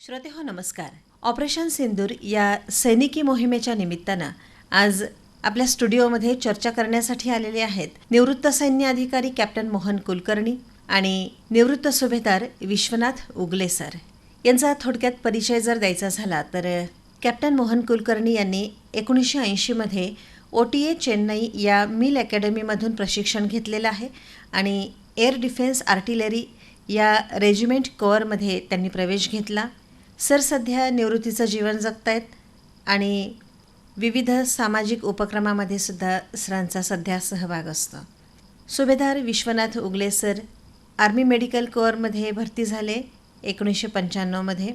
श्रोते हो नमस्कार. ऑपरेशन सिंदूर या सैनिकी मोहिमेच्या निमित्तानं आज आपल्या स्टुडिओमध्ये चर्चा करण्यासाठी आलेले आहेत निवृत्त सैन्य अधिकारी कॅप्टन मोहन कुलकर्णी आणि निवृत्त सुभेदार विश्वनाथ उगले सर. यांचा थोडक्यात परिचय जर द्यायचा झाला तर कॅप्टन मोहन कुलकर्णी यांनी एकोणीसशे ऐंशीमध्ये ओ टी ए चेन्नई या मिल अकॅडमीमधून प्रशिक्षण घेतलेलं आहे आणि एअर डिफेन्स आर्टिलरी या रेजिमेंट कोअरमध्ये त्यांनी प्रवेश घेतला. सर सध्या निवृत्तीचं जीवन जगतायत आणि विविध सामाजिक उपक्रमामध्ये सुद्धा सरांचा सध्या सहभाग असतो. सुभेदार Vishwanath Ugale sir army medical कोअरमध्ये भरती झाले एकोणीसशे पंच्याण्णवमध्ये.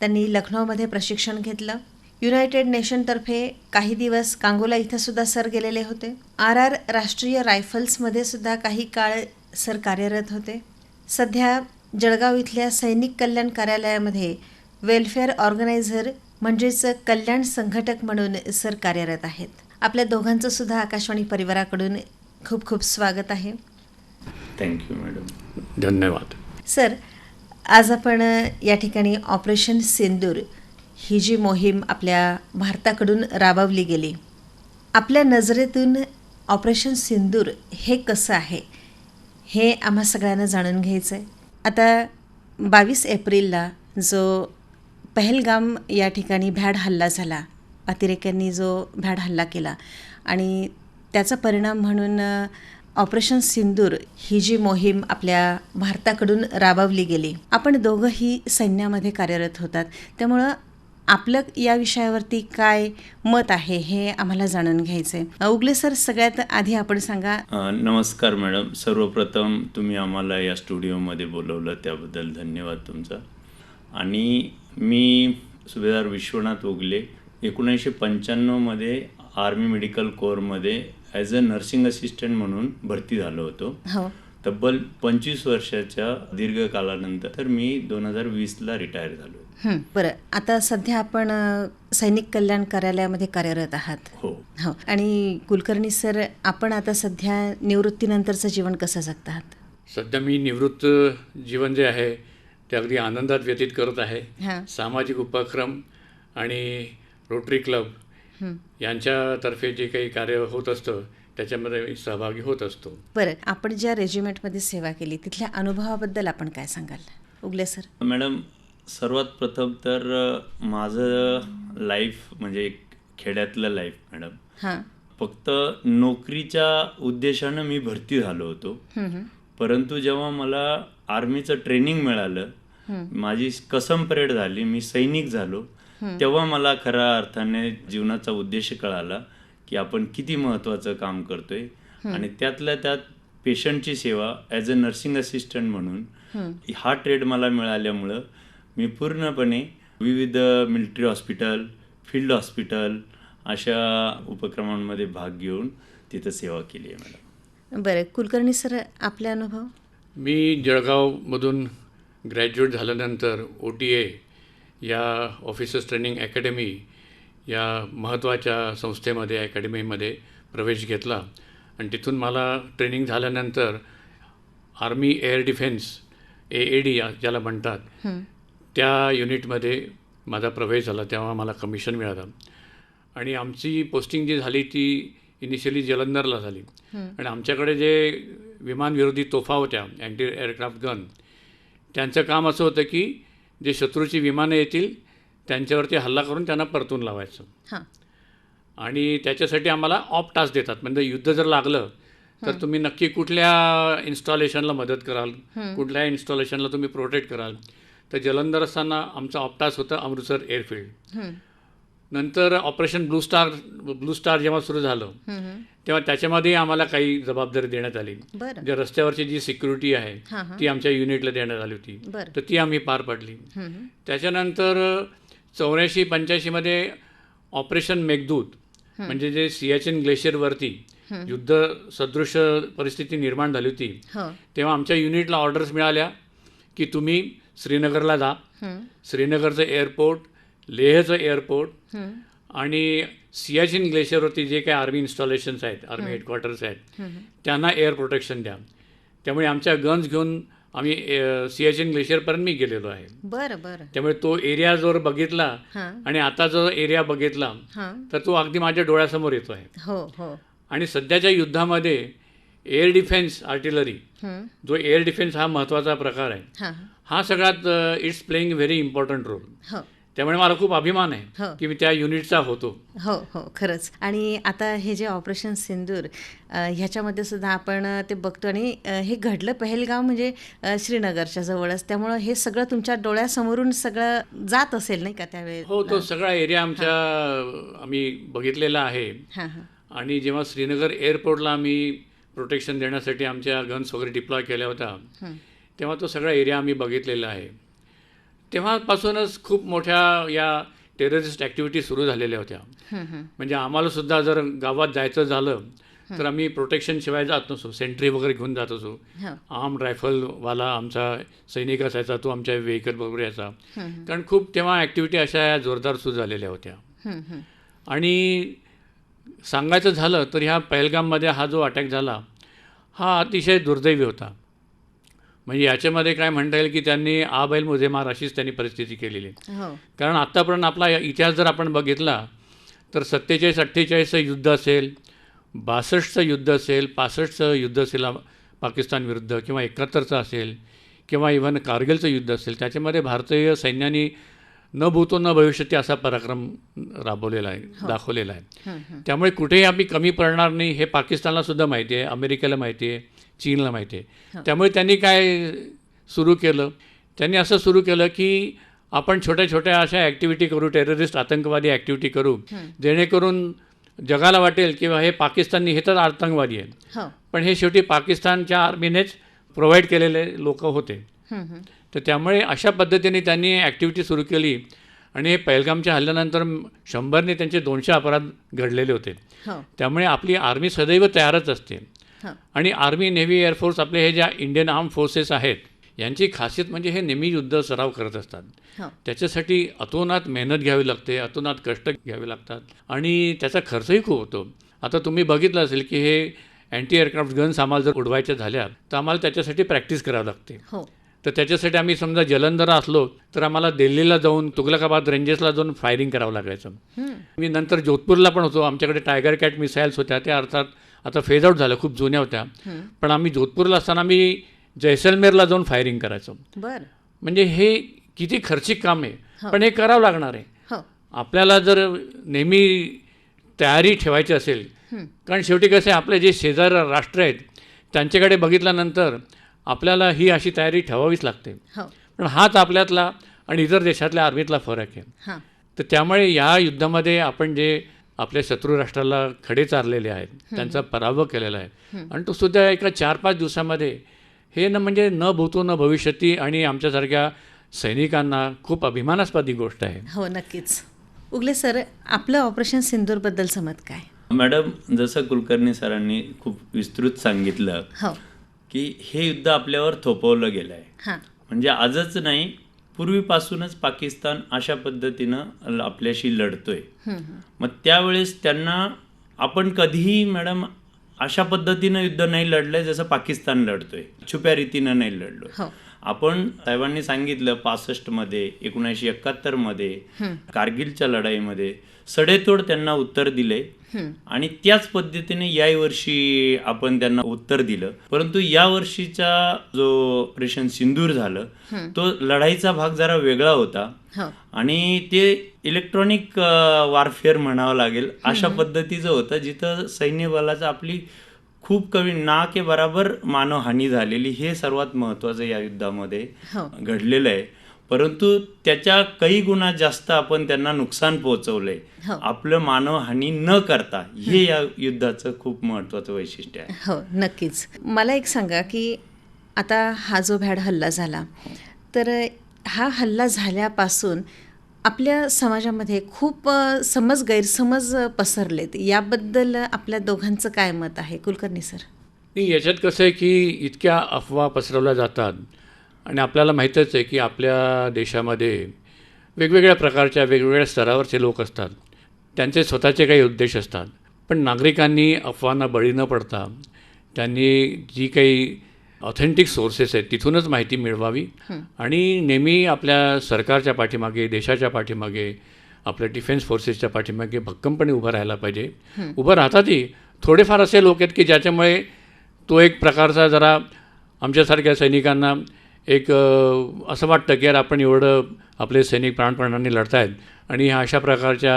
त्यांनी लखनौमध्ये प्रशिक्षण घेतलं. युनायटेड नेशनतर्फे काही दिवस कांगोला इथं सुद्धा सर गेलेले होते. आर आर राष्ट्रीय रायफल्समध्ये सुद्धा काही काळ सर कार्यरत होते. सध्या जळगाव इथल्या सैनिक कल्याण कार्यालयामध्ये वेलफेअर ऑर्गनायझर म्हणजेच कल्याण संघटक म्हणून सर कार्यरत आहेत. आपल्या दोघांचं सुद्धा आकाशवाणी परिवाराकडून खूप खूप स्वागत आहे. थँक्यू मॅडम धन्यवाद. सर आज आपण या ठिकाणी ऑपरेशन सिंदूर ही जी मोहीम आपल्या भारताकडून राबवली गेली आपल्या नजरेतून ऑपरेशन सिंदूर हे कसं आहे हे आम्हा सगळ्यांना जाणून घ्यायचं आहे आता बावीस एप्रिलला जो पहलगाम या ठिकाणी भ्याड हल्ला झाला. अतिरेक्यांनी जो भ्याड हल्ला केला आणि त्याचा परिणाम म्हणून ऑपरेशन सिंदूर ही जी मोहीम आपल्या भारताकडून राबवली गेली. आपण दोघंही सैन्यामध्ये कार्यरत होतात. त्यामुळं आपलं या विषयावरती काय मत आहे हे आम्हाला जाणून घ्यायचं आहे उगले सर सगळ्यात आधी आपण सांगा. नमस्कार मॅडम. सर्वप्रथम तुम्ही आम्हाला या स्टुडिओमध्ये बोलवलं त्याबद्दल धन्यवाद तुमचा. आणि मी सुभेदार विश्वनाथ ओगले एकोणीसशे पंच्याण्णवमध्ये आर्मी मेडिकल कोअरमध्ये ॲज अ नर्सिंग असिस्टंट म्हणून भरती झालो होतो. हो. तब्बल पंचवीस वर्षाच्या दीर्घ कालानंतर तर मी दोन हजार वीसला रिटायर झालो. हं, बरं. आता सध्या आपण सैनिक कल्याण कार्यालयामध्ये कार्यरत आहात. हो. हो. आणि कुलकर्णी सर आपण आता सध्या निवृत्तीनंतरचं जीवन कसं जगत आहात? सध्या मी निवृत्त जीवन जे आहे ते अगदी आनंदात व्यतीत करत आहे. हां. सामाजिक उपक्रम आणि रोटरी क्लब यांच्यातर्फे जे काही कार्य होत असतं त्याच्यामध्ये सहभागी होत असतो. बरं आपण ज्या रेजिमेंटमध्ये सेवा केली तिथल्या अनुभवाबद्दल आपण काय सांगाल? उगले सर. मॅडम सर्वात प्रथम तर माझं लाईफ म्हणजे एक खेड्यातलं लाईफ मॅडम. हां. फक्त नोकरीच्या उद्देशानं मी भरती झालो होतो. हं, हं. परंतु जेव्हा मला आर्मीचं ट्रेनिंग मिळालं. माझी कसम परेड झाली. मी सैनिक झालो. तेव्हा मला खऱ्या अर्थाने जीवनाचा उद्देश कळाला की आपण किती महत्त्वाचं काम करतोय. आणि त्यातल्या त्यात पेशंटची सेवा ॲज अ नर्सिंग असिस्टंट म्हणून हा ट्रेड मला मिळाल्यामुळं मी पूर्णपणे विविध मिलिटरी हॉस्पिटल फील्ड हॉस्पिटल अशा उपक्रमांमध्ये भाग घेऊन तिथं सेवा केली आहे मॅडम बरं. कुलकर्णी सर आपले अनुभव? मी जळगावमधून ग्रॅज्युएट झाल्यानंतर ओ टी ए या ऑफिसर्स ट्रेनिंग अकॅडमी या महत्त्वाच्या संस्थेमध्ये अकॅडमीमध्ये प्रवेश घेतला. आणि तिथून मला ट्रेनिंग झाल्यानंतर army air defence A A D ज्याला म्हणतात त्या युनिटमध्ये माझा प्रवेश झाला. तेव्हा मला कमिशन मिळालं. आणि आमची पोस्टिंग जी झाली ती इनिशियली जलंधरला झाली. आणि आमच्याकडे जे विमानविरोधी तोफा होत्या अँटी एअरक्राफ्ट गन त्यांचं काम असं होतं की जे शत्रूची विमानं येतील त्यांच्यावरती हल्ला करून त्यांना परतून लावायचं. हां. आणि त्याच्यासाठी आम्हाला ऑफ टास्क देतात. म्हणजे युद्ध जर लागलं तर तुम्ही नक्की कुठल्या इन्स्टॉलेशनला मदत कराल कुठल्या इन्स्टॉलेशनला तुम्ही प्रोटेक्ट कराल. तर जलंधर असताना आमचा ऑफ टास्क होतं अमृतसर एअरफील्ड नंतर Operation Blue Star Blue Star जेव्हा सुरू झालं. तेव्हा त्याच्यामध्ये आम्हाला काही जबाबदारी देण्यात आली. जे रस्त्यावरची जी सिक्युरिटी आहे ती आमच्या युनिटला देण्यात आली होती. तर ती आम्ही पार पाडली. त्याच्यानंतर चौऱ्याऐंशी पंच्याऐंशीमध्ये ऑपरेशन मेघदूत म्हणजे जे सियाचिन ग्लेशियरवरती युद्ध सदृश परिस्थिती निर्माण झाली होती तेव्हा आमच्या युनिटला ऑर्डर्स मिळाल्या की तुम्ही श्रीनगरला जा. श्रीनगरचं एअरपोर्ट लेहचं एअरपोर्ट आणि सियाचिन ग्लेशियरवरती जे काही आर्मी इन्स्टॉलेशन्स आहेत आर्मी हेडक्वार्टर्स आहेत त्यांना एअर प्रोटेक्शन द्या. त्यामुळे आमच्या गन्स घेऊन आम्ही सियाचिन ग्लेशियरपर्यंत मी गेलेलो आहे. बरं बरं. त्यामुळे तो एरिया जर बघितला आणि आता जो एरिया बघितला तर तो अगदी माझ्या डोळ्यासमोर येतो आहे. हो हो. आणि सध्याच्या युद्धामध्ये एअर डिफेन्स आर्टिलरी जो एअर डिफेन्स हा महत्त्वाचा प्रकार आहे हां. सगळ्यात it's playing very important role हो. त्यामुळे मला खूप अभिमान हो. आहे की मी त्या युनिटचा होतो. हो हो खरंच. आणि आता हे जे ऑपरेशन सिंदूर ह्याच्यामध्ये सुद्धा आपण ते बघतो आणि हे घडलं पहलगाव म्हणजे श्रीनगरच्या जवळच. त्यामुळं हे सगळं तुमच्या डोळ्यासमोरून सगळं जात असेल नाही का त्यावेळेस हो तो सगळा एरिया आमच्या आम्ही बघितलेला आहे. हां हां. आणि जेव्हा श्रीनगर एअरपोर्टला आम्ही प्रोटेक्शन देण्यासाठी आमच्या गन्स वगैरे डिप्लॉय केल्या होत्या हं. तेव्हा तो सगळा एरिया आम्ही बघितलेला आहे. तेव्हापासूनच खूप मोठ्या या टेररिस्ट ॲक्टिव्हिटी सुरू झालेल्या होत्या. म्हणजे आम्हाला सुद्धा जर गावात जायचं झालं तर आम्ही प्रोटेक्शन शिवाय जात नसो. सेंट्री वगैरे घेऊन जात असो. आर्म रायफलवाला आमचा सैनिक असायचा तो आमच्या व्हेकल वगैरे यायचा. कारण खूप तेव्हा ॲक्टिव्हिटी अशा या जोरदार सुरू झालेल्या होत्या. आणि सांगायचं झालं तर ह्या पहलगाममध्ये हा जो अटॅक झाला हा अतिशय दुर्दैवी होता. म्हणजे याच्यामध्ये काय म्हणता येईल की त्यांनी आ बैल मुझे मार अशीच त्यांनी परिस्थिती केलेली आहे. हो कारण आत्तापर्यंत आपला इतिहास जर आपण बघितला तर सत्तेचाळीस अठ्ठेचाळीसचं युद्ध असेल बासष्टचं युद्ध असेल पासष्टचं युद्ध असेल पाकिस्तान विरुद्ध किंवा एकाहत्तरचं असेल किंवा इव्हन कारगिलचं युद्ध असेल त्याच्यामध्ये भारतीय सैन्याने न भूतो न भविष्यती असा पराक्रम राबवलेला आहे दाखवलेला आहे हं, हं. त्यामुळे कुठेही आम्ही कमी पडणार नाही हे पाकिस्तानला सुद्धा माहिती आहे अमेरिकेला माहिती आहे चीनला माहिती आहे. त्यामुळे त्यांनी काय सुरू केलं? त्यांनी असं सुरू केलं की आपण छोट्या छोट्या अशा ॲक्टिव्हिटी करू टेररिस्ट आतंकवादी ॲक्टिव्हिटी करू जेणेकरून जगाला वाटेल की हे पाकिस्ताननी हे तर आतंकवादी आहे हो. पण हे शेवटी पाकिस्तानच्या आर्मीनेच प्रोव्हाइड केलेले लोक होते. हं, हं. तर त्यामुळे अशा पद्धतीने त्यांनी ॲक्टिव्हिटी सुरू केली आणि हे पहलगामच्या हल्ल्यानंतर शंभरने त्यांचे दोनशे अपराध घडलेले होते. हो. त्यामुळे आपली आर्मी सदैव तयारच असते. हो आणि आर्मी नेव्ही एअरफोर्स आपले हे ज्या इंडियन आर्म फोर्सेस आहेत यांची खासियत म्हणजे हे नेहमी युद्ध सराव करत असतात. त्याच्यासाठी अतोनात मेहनत घ्यावी लागते अतोनात कष्ट घ्यावे लागतात आणि त्याचा खर्चही खूप होतो. आता तुम्ही बघितलं असेल की हे अँटी एअरक्राफ्ट गन्स आम्हाला जर उडवायच्या झाल्या तर आम्हाला त्याच्यासाठी प्रॅक्टिस करावी लागते. हो. तर त्याच्यासाठी आम्ही समजा जलंधर असलो तर आम्हाला दिल्लीला जाऊन तुगलकाबाद रेंजेसला जाऊन फायरिंग करावं लागायचं. मी नंतर जोधपूरला पण होतो. आमच्याकडे टायगर कॅट मिसाईल्स होत्या त्या अर्थात आता फेज आऊट झाल्या खूप जुन्या होत्या. हं. पण आम्ही जोधपूरला असताना आम्ही जैसलमेरला जाऊन फायरिंग करायचो. बरं. म्हणजे हे किती खर्चिक काम आहे पण हे करावं लागणार आहे. हो. आपल्याला जर नेहमी तयारी ठेवायची असेल हं. कारण शेवटी कसं आहे आपले जे शेजार राष्ट्र आहेत त्यांच्याकडे बघितल्यानंतर आपल्याला ही अशी तयारी ठेवावीच लागते. हो. पण हाच आपल्यातला आणि इतर देशातल्या आर्मीतला फरक आहे. हां. तर त्यामुळे या युद्धामध्ये आपण जे आपल्या शत्रू राष्ट्राला खडे चारलेले आहेत. त्यांचा पराभव केलेला आहे. आणि तो सुद्धा एका चार पाच दिवसामध्ये हे न म्हणजे न भूतो न भविष्यती आणि आमच्यासारख्या सैनिकांना खूप अभिमानास्पद ही गोष्ट आहे. हो नक्कीच. उगले सर आपलं ऑपरेशन सिंदूरबद्दलचं मत काय? मॅडम जसं कुलकर्णी सरांनी खूप विस्तृत सांगितलं हो. की हे युद्ध आपल्यावर थोपवलं गेलं आहे हां. म्हणजे आजच नाही पूर्वीपासूनच पाकिस्तान अशा पद्धतीनं आपल्याशी लढतोय. मग त्यावेळेस त्यांना आपण कधीही मॅडम अशा पद्धतीनं युद्ध नाही लढलंय जसं पाकिस्तान लढतोय. छुप्या रीतीनं नाही लढलो. हो. आपण साहेबांनी सांगितलं पासष्टमध्ये एकोणीसशे एकाहत्तरमध्ये कारगिलच्या लढाईमध्ये सडेतोड त्यांना उत्तर दिले. आणि त्याच पद्धतीने याही वर्षी आपण त्यांना उत्तर दिलं. परंतु या वर्षीचा जो ऑपरेशन सिंदूर झालं तो लढाईचा भाग जरा वेगळा होता. हो. आणि ते इलेक्ट्रॉनिक वारफेअर म्हणावं लागेल अशा पद्धतीचं होतं जिथं सैन्य बलाचं आपली खूप कमी ना के बराबर मानवहानी झालेली हे सर्वात महत्वाचं या युद्धामध्ये हो. घडलेलं आहे. परंतु त्याच्या काही गुणा जास्त आपण त्यांना नुकसान पोहोचवलंय हो. आपलं मानवहानी न करता हे या युद्धाचं खूप महत्वाचं वैशिष्ट्य आहे. हो नक्कीच. मला एक सांगा की आता हा जो भ्याड हल्ला झाला तर हा हल्ला झाल्यापासून आपल्या समाजामध्ये खूप समज गैरसमज पसरलेत. याबद्दल आपल्या दोघांचं काय मत आहे? कुलकर्णी सर. याच्यात कसं आहे की इतक्या अफवा पसरवल्या जातात. आणि आपल्याला माहीतच आहे की आपल्या देशामध्ये वेगवेगळ्या प्रकारच्या वेगवेगळ्या स्तरावरचे लोक असतात. त्यांचे स्वतःचे काही उद्देश असतात. पण नागरिकांनी अफवांना बळी न पडता त्यांनी जी काही ऑथेंटिक सोर्सेस आहेत तिथूनच माहिती मिळवावी आणि नेहमी आपल्या सरकारच्या पाठीमागे देशाच्या पाठीमागे आपल्या डिफेन्स फोर्सेसच्या पाठीमागे भक्कमपणे उभं राहायला पाहिजे. उभं राहतातही थोडेफार असे लोक आहेत की ज्याच्यामुळे तो एक प्रकारचा जरा आमच्यासारख्या सैनिकांना एक असं वाटतं की यार आपण एवढं आपले सैनिक प्राणपणाने लढतायत आणि ह्या अशा प्रकारच्या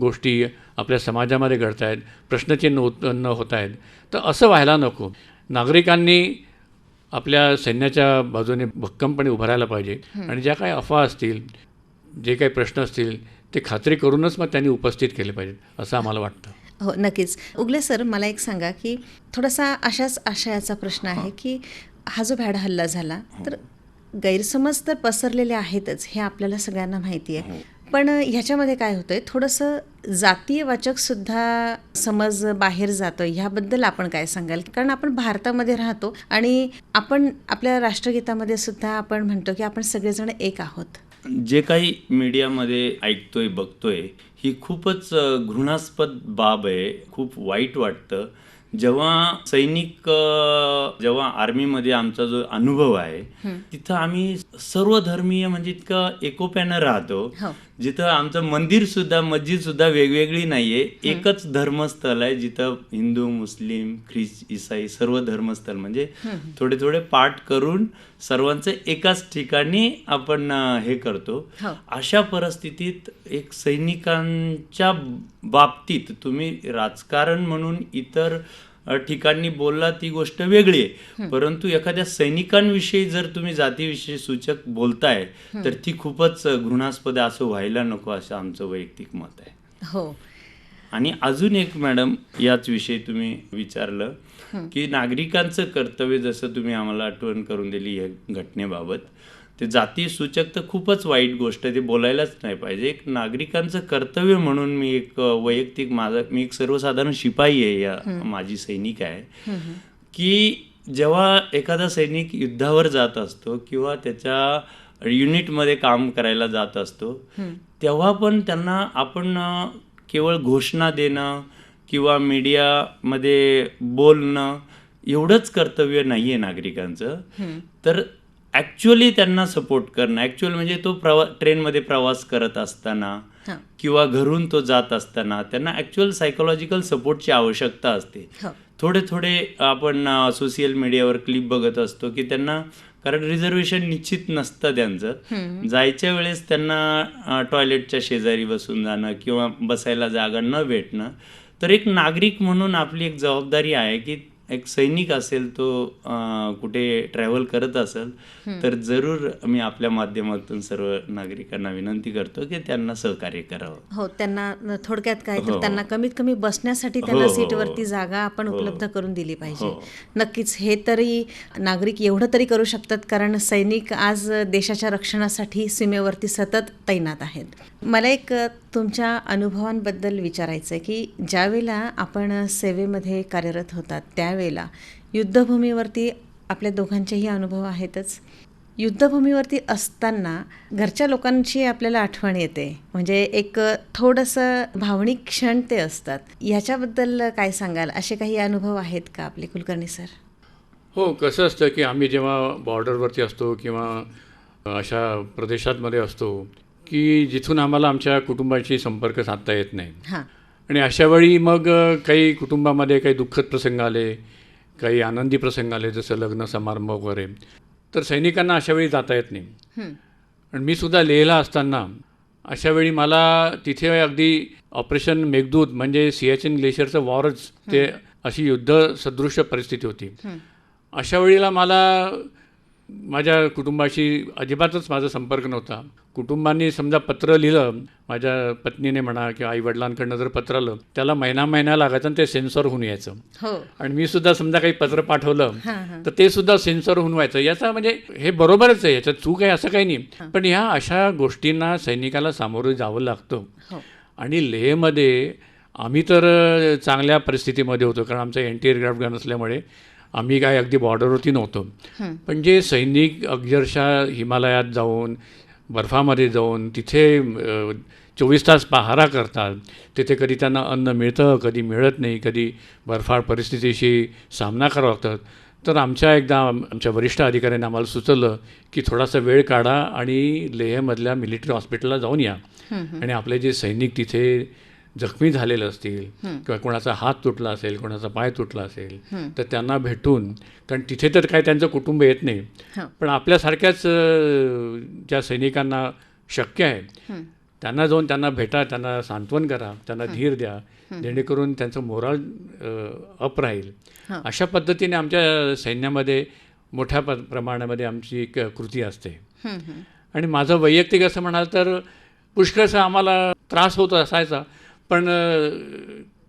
गोष्टी आपल्या समाजामध्ये घडत आहेत प्रश्नचिन्ह उत्पन्न होत आहेत तर असं व्हायला नको. नागरिकांनी आपल्या सैन्याच्या बाजूने भक्कमपणे उभं राहायला पाहिजे आणि ज्या काही अफवा असतील जे काही प्रश्न असतील ते खात्री करूनच मग त्यांनी उपस्थित केले पाहिजेत असं आम्हाला वाटतं. हो नक्कीच. उगले सर मला एक सांगा की थोडासा अशाच आशयाचा प्रश्न आहे की हा जो भ्याड हल्ला झाला तर गैरसमज तर पसरलेले आहेतच हे आपल्याला सगळ्यांना माहिती आहे. पण ह्याच्यामध्ये काय होतंय थोडंसं जातीयवाचक सुद्धा समज बाहेर जातोय ह्याबद्दल आपण काय सांगाल? कारण आपण भारतामध्ये राहतो आणि आपण आपल्या राष्ट्रगीतामध्ये सुद्धा आपण म्हणतो की आपण सगळेजण एक आहोत. जे काही मीडियामध्ये ऐकतोय बघतोय ही खूपच घृणास्पद बाब आहे खूप वाईट वाटतं. जेव्हा सैनिक जेव्हा आर्मीमध्ये आमचा जो अनुभव आहे तिथं आम्ही सर्व धर्मीय म्हणजे इतकं एकोप्यानं राहतो. हो. जिथं आमचं मंदिर सुद्धा मस्जिद सुद्धा वेगवेगळी नाहीये. एकच धर्मस्थळ आहे जिथं हिंदू मुस्लिम ख्रिस इसाई सर्व धर्मस्थळ म्हणजे थोडे थोडे पाठ करून सर्वांचं एकाच ठिकाणी आपण हे करतो. हो. अशा परिस्थितीत एक सैनिकांच्या बाबतीत तुम्ही राजकारण म्हणून इतर ठिकाणी बोलला ती गोष्ट वेगळी आहे. परंतु एखाद्या सैनिकांविषयी जर तुम्ही जातीविषयी सूचक बोलताय तर ती खूपच घृणास्पद असं व्हायला नको असं आमचं वैयक्तिक मत आहे. हो. आणि अजून एक मॅडम याच विषयी तुम्ही विचारलं की नागरिकांचं कर्तव्य जसं तुम्ही आम्हाला आठवण करून दिली या घटनेबाबत ते जाती सूचक तर खूपच वाईट गोष्ट आहे ते बोलायलाच नाही पाहिजे. एक नागरिकांचं कर्तव्य म्हणून मी एक वैयक्तिक माझा मी एक सर्वसाधारण शिपाई आहे या माझी सैनिक आहे. की जेव्हा एखादा सैनिक युद्धावर जात असतो किंवा त्याच्या युनिटमध्ये काम करायला जात असतो तेव्हा पण त्यांना आपण केवळ घोषणा देणं किंवा मीडियामध्ये बोलणं एवढंच कर्तव्य नाही आहे नागरिकांचं तर ॲक्च्युअली त्यांना सपोर्ट करणं. ॲक्च्युअल म्हणजे तो प्रवा ट्रेनमध्ये प्रवास करत असताना किंवा घरून तो जात असताना त्यांना ॲक्च्युअल सायकोलॉजिकल सपोर्टची आवश्यकता असते. हो. थोडे थोडे आपण सोशल मीडियावर क्लिप बघत असतो की त्यांना कारण रिझर्वेशन निश्चित नसतं त्यांचं. जायच्या वेळेस त्यांना टॉयलेटच्या शेजारी बसून जाणं किंवा बसायला जागा न भेटणं. तर एक नागरिक म्हणून आपली एक जबाबदारी आहे की एक सैनिक असेल तो कुठे ट्रॅव्हल करत असेल तर जरूर मी आपल्या माध्यमातून सर्व नागरिकांना विनंती करतो की त्यांना सहकार्य करावं हो त्यांना थोडक्यात काय तर हो. त्यांना कमीत कमी बसण्यासाठी त्यांना हो, सीटवरती हो. जागा आपण. उपलब्ध करून दिली पाहिजे. नक्कीच हे तरी नागरिक एवढं तरी करू शकतात कारण सैनिक आज देशाच्या रक्षणासाठी सीमेवरती सतत तैनात आहेत मला एक तुमच्या अनुभवांबद्दल विचारायचं आहे की ज्यावेळेला आपण सेवेमध्ये कार्यरत होतात त्यावेळेला युद्धभूमीवरती आपल्या दोघांचेही अनुभव आहेतच. युद्धभूमीवरती असताना घरच्या लोकांची आपल्याला आठवण येते. म्हणजे एक थोडंसं भावनिक क्षण ते असतात. ह्याच्याबद्दल काय सांगाल? असे काही अनुभव आहेत का आपले? कुलकर्णी सर? हो कसं असतं की आम्ही जेव्हा बॉर्डरवरती असतो किंवा अशा प्रदेशांमध्ये असतो की जिथून आम्हाला आमच्या कुटुंबाशी संपर्क साधता येत नाही. आणि अशा वेळी मग काही कुटुंबामध्ये काही दुःखद प्रसंग आले काही आनंदी प्रसंग आले जसं लग्न समारंभ वगैरे. तर सैनिकांना अशा वेळी जाता येत नाही. हं. आणि मी सुद्धा लेहला असताना अशा वेळी मला तिथे अगदी ऑपरेशन मेघदूत म्हणजे सियाचिन ग्लेशियरचं वॉरच ते अशी युद्ध सदृश्य परिस्थिती होती. अशा वेळेला मला माझ्या कुटुंबाशी अजिबातच माझा संपर्क नव्हता. कुटुंबांनी समजा पत्र लिहिलं माझ्या पत्नीने म्हणा किंवा आईवडिलांकडनं जर पत्र आलं त्याला महिना महिना लागायचं आणि ते सेन्सॉर होऊन यायचं. हो. आणि मी सुद्धा समजा काही पत्र पाठवलं तर ते सुद्धा सेन्सर होऊन व्हायचं. याचा म्हणजे हे बरोबरच आहे याच्यात चूक आहे असं काही नाही. पण ह्या अशा गोष्टींना सैनिकाला सामोरं जावं लागतं. हो. आणि लेहमध्ये आम्ही तर चांगल्या परिस्थितीमध्ये होतो कारण आमचं एंटी एअरक्राफ्ट गन असल्यामुळे. आम्ही काय अगदी बॉर्डरवरती नव्हतो. पण जे सैनिक अक्षरशः हिमालयात जाऊन बर्फामध्ये जाऊन तिथे चोवीस तास पहारा करतात तिथे कधी त्यांना अन्न मिळतं कधी मिळत नाही कधी बर्फाळ परिस्थितीशी सामना करावा लागतात. तर आमच्या एकदा आम- आमच्या वरिष्ठ अधिकाऱ्यांनी आम्हाला सुचवलं की थोडासा वेळ काढा आणि लेहमधल्या मिलिटरी हॉस्पिटलला जाऊन या. आणि आपले जे सैनिक तिथे जखमी झालेले असतील किंवा कोणाचा हात तुटला असेल कोणाचा पाय तुटला असेल तर त्यांना भेटून कारण तिथे तर काय त्यांचं कुटुंब येत नाही. पण आपल्यासारख्याच ज्या सैनिकांना शक्य आहे त्यांना जाऊन त्यांना भेटा त्यांना सांत्वन करा त्यांना धीर द्या जेणेकरून त्यांचं मोराल अप राहील. अशा पद्धतीने आमच्या सैन्यामध्ये मोठ्या प प्रमाणामध्ये आमची एक कृती असते. आणि माझं वैयक्तिक असं म्हणाल तर पुष्कळसा आम्हाला त्रास होत असायचा. पण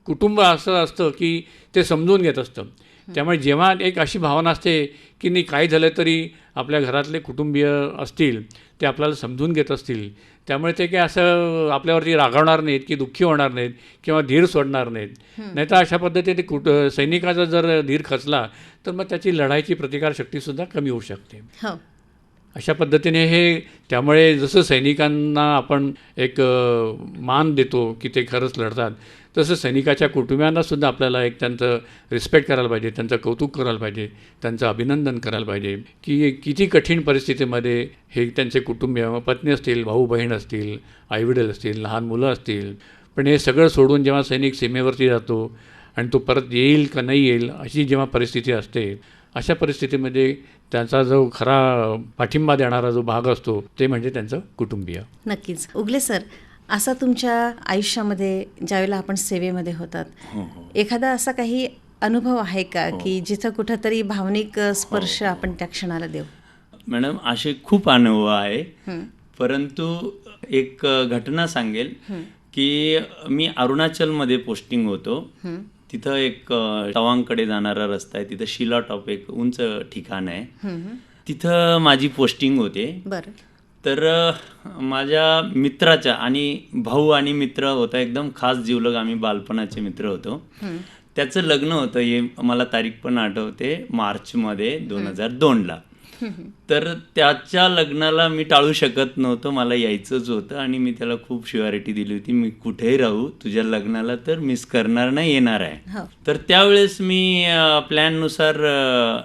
कुटुंब असं असतं की ते समजून घेत असतं. त्यामुळे जेव्हा एक अशी भावना असते की नाही काही झालं तरी आपल्या घरातले कुटुंबीय असतील ते आपल्याला समजून घेत असतील. त्यामुळे ते काही असं आपल्यावरती रागावणार नाहीत की दुःखी होणार नाहीत किंवा धीर सोडणार नाहीत. नाहीतर अशा पद्धतीने कुट सैनिकाचा जर धीर खचला तर मग त्याची लढाईची प्रतिकारशक्तीसुद्धा कमी होऊ शकते. हो. अशा पद्धतीने हे त्यामुळे जसं सैनिकांना आपण एक मान देतो की ते खरंच लढतात तसं सैनिकाच्या कुटुंबियांनासुद्धा आपल्याला एक त्यांचं रिस्पेक्ट करायला पाहिजे त्यांचं कौतुक करायला पाहिजे त्यांचं अभिनंदन करायला पाहिजे की किती कठीण परिस्थितीमध्ये हे त्यांचे कुटुंबीय पत्नी असतील भाऊ बहीण असतील आईवडील असतील लहान मुलं असतील पण हे सगळं सोडून जेव्हा सैनिक सीमेवरती जातो आणि तो परत येईल का नाही येईल अशी जेव्हा परिस्थिती असते अशा परिस्थितीमध्ये त्याचा जो खरा पाठिंबा देणारा जो भाग असतो ते म्हणजे त्यांचं कुटुंबीय. नक्कीच. उगले सर असा तुमच्या आयुष्यामध्ये ज्यावेळेला आपण सेवेमध्ये होतात हो हो. एखादा असा काही अनुभव आहे का की जिथं कुठंतरी भावनिक स्पर्श आपण त्या क्षणाला देऊ? मॅडम असे खूप अनुभव आहे. परंतु एक घटना सांगेल की मी अरुणाचलमध्ये पोस्टिंग होतो. तिथं एक तवांगकडे जाणारा रस्ता आहे. तिथं शिला टॉप एक उंच ठिकाण आहे. तिथं माझी पोस्टिंग होते. बरं. तर माझ्या मित्राच्या आणि भाऊ आणि मित्र होता एकदम खास जीवलग आम्ही बालपणाचे मित्र होतो. त्याचं लग्न होतं. हे मला तारीख पण आठवते. मार्चमध्ये दोन हजार दोनला. तर त्याच्या लग्नाला मी टाळू शकत नव्हतो. मला यायचंच होतं आणि मी त्याला खूप शुअरिटी दिली होती. मी कुठेही राहू तुझ्या लग्नाला तर मिस करणार नाही येणार आहे. हो. तर त्यावेळेस मी प्लॅननुसार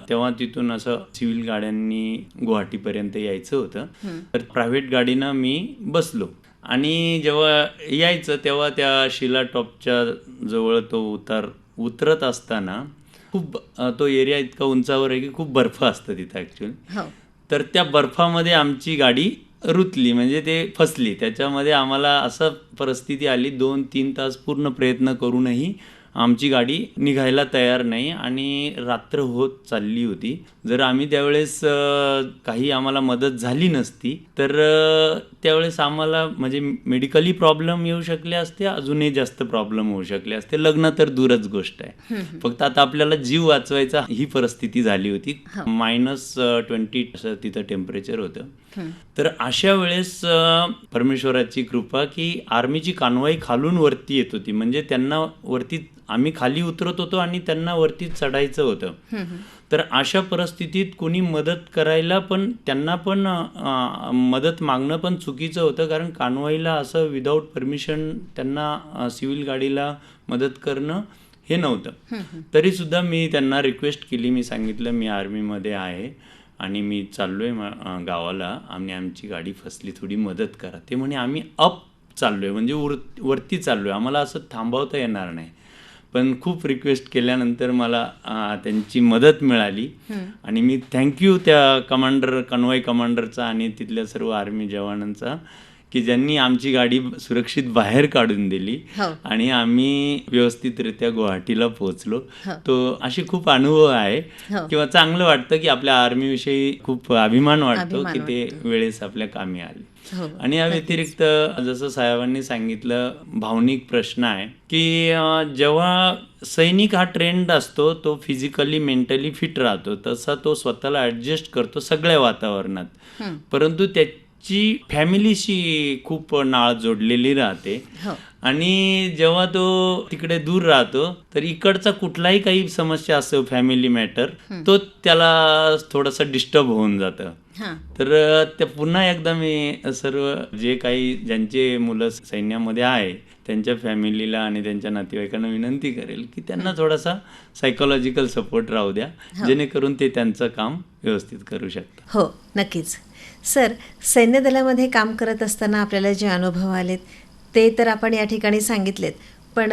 तेव्हा तिथून असं सिव्हिल गाड्यांनी गुवाहाटीपर्यंत यायचं होतं. तर प्रायव्हेट गाडीनं मी बसलो. आणि जेव्हा यायचं तेव्हा त्या शिला टॉपच्या जवळ तो उतार उतरत असताना खूप तो एरिया इतका उंचावर आहे की खूप बर्फ असतं तिथं ॲक्च्युअली हो. तर त्या बर्फामध्ये आमची गाडी रुतली म्हणजे ते फसली. त्याच्यामध्ये आम्हाला असं परिस्थिती आली दोन तीन तास पूर्ण प्रयत्न करूनही आमची गाडी निघायला तयार नाही आणि रात्र होत चालली होती. जर आम्ही त्यावेळेस काही आम्हाला मदत झाली नसती तर त्यावेळेस आम्हाला म्हणजे मेडिकली प्रॉब्लेम येऊ शकले असते अजूनही जास्त प्रॉब्लेम होऊ शकले असते. लग्न तर दूरच गोष्ट आहे. फक्त आता आपल्याला जीव वाचवायचा ही परिस्थिती झाली होती. मायनस ट्वेंटी तिथं टेम्परेचर होतं. तर अशा वेळेस परमेश्वराची कृपा की आर्मीची कानवाई खालून वरती येत होती. म्हणजे त्यांना वरती आम्ही खाली उतरत होतो आणि त्यांना वरती चढायचं होतं. तर अशा परिस्थितीत कोणी मदत करायला पण त्यांना पण मदत मागणं पण चुकीचं होतं. कारण कानवाईला असं विदाऊट परमिशन त्यांना सिव्हिल गाडीला मदत करणं हे नव्हतं. तरी सुद्धा मी त्यांना रिक्वेस्ट केली. मी सांगितलं मी आर्मीमध्ये आहे. आणि मी चाललोय म- अं, गावाला. आणि आमची गाडी फसली थोडी मदत करा. ते म्हणे आम्ही अप चाललोय. म्हणजे वर वरती चाललोय. आम्हाला असं थांबवता येणार नाही. पण खूप रिक्वेस्ट केल्यानंतर मला त्यांची मदत मिळाली. आणि मी थँक्यू त्या कमांडर कन्वाई कमांडरचा आणि तिथल्या सर्व आर्मी जवानांचा की ज्यांनी आमची गाडी सुरक्षित बाहेर काढून दिली हो. आणि आम्ही व्यवस्थितरित्या गुवाहाटीला पोहोचलो. हो. तो असे खूप अनुभव आहे. हो. किंवा चांगलं वाटतं की आपल्या आर्मीविषयी खूप अभिमान वाटतो की ते वेळेस आपल्या कामी आले. आणि या व्यतिरिक्त जसं साहेबांनी सांगितलं भावनिक प्रश्न आहे की जेव्हा सैनिक हा ट्रेंड असतो तो फिजिकली मेंटली फिट राहतो. तसा तो स्वतःला ऍडजस्ट करतो सगळ्या वातावरणात. परंतु त्याची फॅमिलीशी खूप नाळ जोडलेली राहते. हो. आणि जेव्हा तो तिकडे दूर राहतो तर इकडचा कुठलाही काही समस्या असो फॅमिली मॅटर तो त्याला थोडासा डिस्टर्ब होऊन जातं. हां. तर ते पुन्हा एकदा मी सर्व जे काही ज्यांचे मुलं सैन्यामध्ये आहे त्यांच्या फॅमिलीला आणि त्यांच्या नातेवाईकांना विनंती करेल की त्यांना थोडासा सायकोलॉजिकल सपोर्ट राहू द्या जेणेकरून ते त्यांचं काम व्यवस्थित करू शकतात. हो नक्कीच. सर सैन्य दलामध्ये काम करत असताना आपल्याला जे अनुभव आलेत ते तर आपण या ठिकाणी सांगितलेत. पण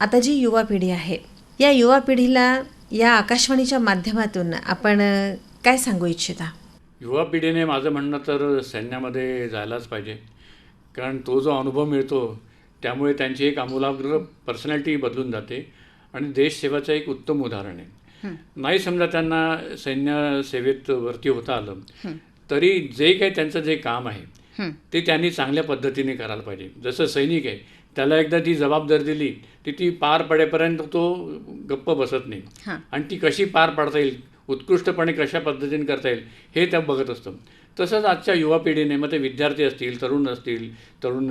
आता जी युवा पिढी आहे या युवा पिढीला या आकाशवाणीच्या माध्यमातून आपण काय सांगू इच्छिता? युवा पिढीने माझं म्हणणं तर सैन्यामध्ये जायलाच पाहिजे. कारण तो जो अनुभव मिळतो त्यामुळे त्यांची एक आमूलाग्र पर्सनॅलिटी बदलून जाते आणि देशसेवाचं एक उत्तम उदाहरण आहे. नाही समजा त्यांना सैन्य सेवेत वरती होता आलं तरी जे काही त्यांचं जे काम आहे ते त्यांनी चांगल्या पद्धतीने करायला पाहिजे. जसं सैनिक आहे त्याला एकदा ती जबाबदारी दिली ती ती पार पडेपर्यंत तो गप्प बसत नाही. आणि ती कशी पार पाडता येईल उत्कृष्टपणे कशा पद्धतीने करता येईल हे त्या बघत असतं. तसंच आजच्या युवा पिढीने मग ते विद्यार्थी असतील तरुण असतील तरुण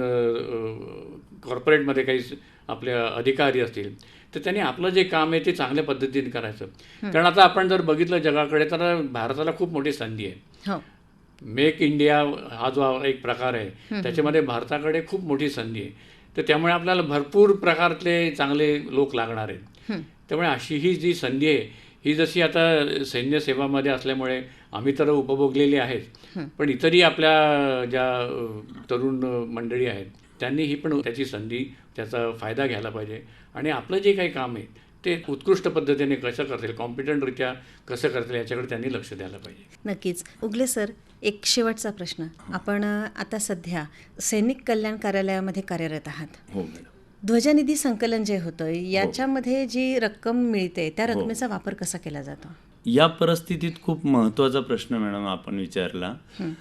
कॉर्पोरेटमध्ये काही स- आपले अधिकारी असतील तर त्यांनी आपलं जे काम आहे ते चांगल्या पद्धतीने करायचं. कारण आता आपण जर बघितलं जगाकडे तर भारताला खूप मोठी संधी आहे. हो. मेक इंडिया हा जो एक प्रकार आहे त्याच्यामध्ये भारताकडे खूप मोठी संधी आहे. तर त्यामुळे आपल्याला भरपूर प्रकारचे चांगले लोक लागणार आहेत. त्यामुळे अशी ही जी संधी आहे ही जशी आता सैन्य सेवामध्ये असल्यामुळे आम्ही तर उपभोगलेली आहेत पण इतरही आपल्या ज्या तरुण मंडळी आहेत त्यांनी ही पण त्याची संधी त्याचा फायदा घ्यायला पाहिजे. आणि आपलं जे काही काम आहे ते उत्कृष्ट पद्धतीने कसं करतील कॉम्पिटंटरित्या कसं करतील याच्याकडे त्यांनी लक्ष द्यायला पाहिजे. नक्कीच. उगले सर एक शेवटचा प्रश्न. आपण आता सध्या सैनिक कल्याण कार्यालयामध्ये कार्यरत आहात. हो ध्वजनिधी संकलन जे होतं याच्यामध्ये जी रक्कम मिळते त्या रकमेचा वापर कसा केला जातो? या परिस्थितीत खूप महत्त्वाचा प्रश्न मॅडम आपण विचारला.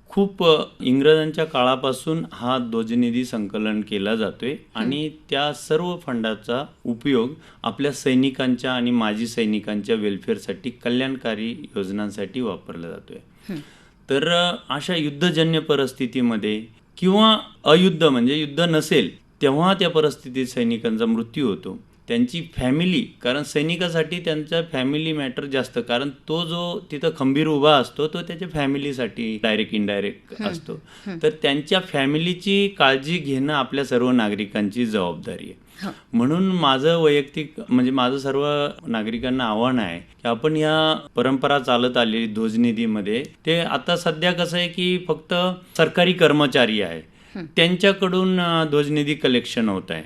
खूप इंग्रजांच्या काळापासून हा ध्वजनिधी संकलन केला जातोय आणि त्या सर्व फंडाचा उपयोग आपल्या सैनिकांच्या आणि माजी सैनिकांच्या वेलफेअरसाठी कल्याणकारी योजनांसाठी वापरला जातोय. तर अशा युद्धजन्य परिस्थितीमध्ये किंवा अयुद्ध म्हणजे युद्ध नसेल तेव्हा त्या परिस्थितीत सैनिकांचा मृत्यू होतो. त्यांची फॅमिली कारण सैनिकासाठी त्यांचा फॅमिली मॅटर जास्त. कारण तो जो तिथं खंबीर उभा असतो तो त्याच्या फॅमिलीसाठी डायरेक्ट इनडायरेक्ट असतो. तर त्यांच्या फॅमिलीची काळजी घेणं आपल्या सर्व नागरिकांची जबाबदारी आहे. म्हणून माझं वैयक्तिक म्हणजे माझं सर्व नागरिकांना आव्हान आहे की आपण या परंपरा चालत आलेली ध्वजनिधीमध्ये ते आता सध्या कसं आहे की फक्त सरकारी कर्मचारी आहे. त्यांच्याकडून ध्वजनिधी कलेक्शन होत आहे.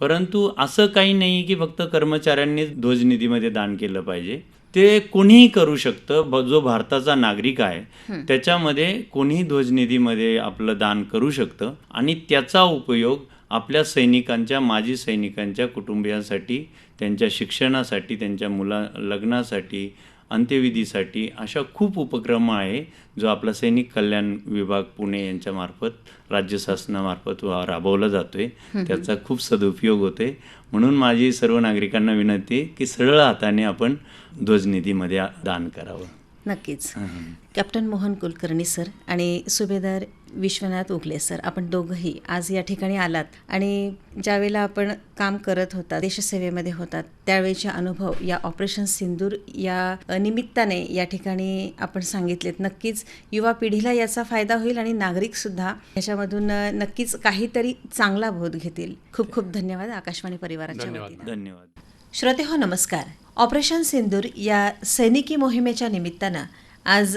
परंतु असं काही नाही की फक्त कर्मचाऱ्यांनी ध्वजनिधीमध्ये दान केलं पाहिजे. ते कोणीही करू शकतं. जो भारताचा नागरिक आहे त्याच्यामध्ये कोणीही ध्वजनिधीमध्ये आपलं दान करू शकतं आणि त्याचा उपयोग आपल्या सैनिकांच्या माजी सैनिकांच्या कुटुंबियांसाठी त्यांच्या शिक्षणासाठी त्यांच्या मुला लग्नासाठी अंत्यविधीसाठी अशा खूप उपक्रम आहे जो आपला सैनिक कल्याण विभाग पुणे यांच्यामार्फत राज्य शासनामार्फत वा- राबवला जातोय. त्याचा खूप सदुपयोग होतोय. म्हणून माझी सर्व नागरिकांना विनंती आहे की सरळ हाताने आपण ध्वजनिधीमध्ये दान करावं. नक्कीच. कॅप्टन मोहन कुलकर्णी सर आणि सुभेदार विश्वनाथ उगले सर आपण दोघंही आज या ठिकाणी आलात आणि ज्यावेळेला आपण काम करत होता देशसेवेमध्ये होतात त्यावेळेचे अनुभव या ऑपरेशन सिंदूर या निमित्ताने या ठिकाणी आपण सांगितलेत. नक्कीच युवा पिढीला याचा फायदा होईल आणि नागरिकसुद्धा याच्यामधून नक्कीच काहीतरी चांगला बोध घेतील. खूप खूप धन्यवाद आकाशवाणी परिवाराच्या. वतीनं. धन्यवाद. श्रोते हो नमस्कार. ऑपरेशन सिंदूर या सैनिकी मोहिमेच्या निमित्तानं आज